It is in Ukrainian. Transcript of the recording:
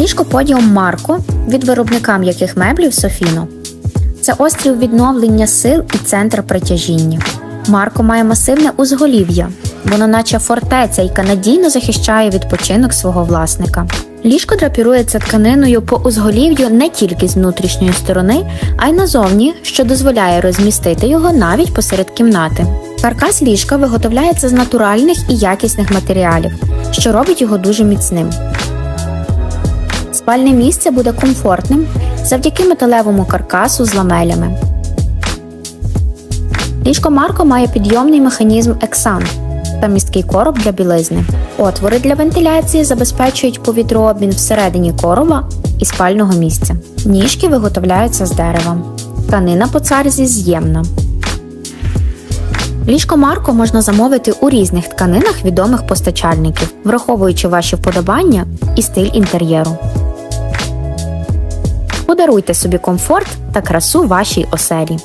Ліжко подіум Марко від виробника м'яких меблів Софіно. Це острів відновлення сил і центр притяжіння. Марко має масивне узголів'я. Воно наче фортеця, яка надійно захищає відпочинок свого власника. Ліжко драпірується тканиною по узголів'ю не тільки з внутрішньої сторони, а й назовні, що дозволяє розмістити його навіть посеред кімнати. Каркас ліжка виготовляється з натуральних і якісних матеріалів, що робить його дуже міцним. Спальне місце буде комфортним завдяки металевому каркасу з ламелями. Ліжко Марко має підйомний механізм Ексан та місткий короб для білизни. Отвори для вентиляції забезпечують повітрообмін всередині короба і спального місця. Ніжки виготовляються з дерева. Тканина по царзі з'ємна. Ліжко Марко можна замовити у різних тканинах відомих постачальників, враховуючи ваші вподобання і стиль інтер'єру. Подаруйте собі комфорт та красу вашій оселі.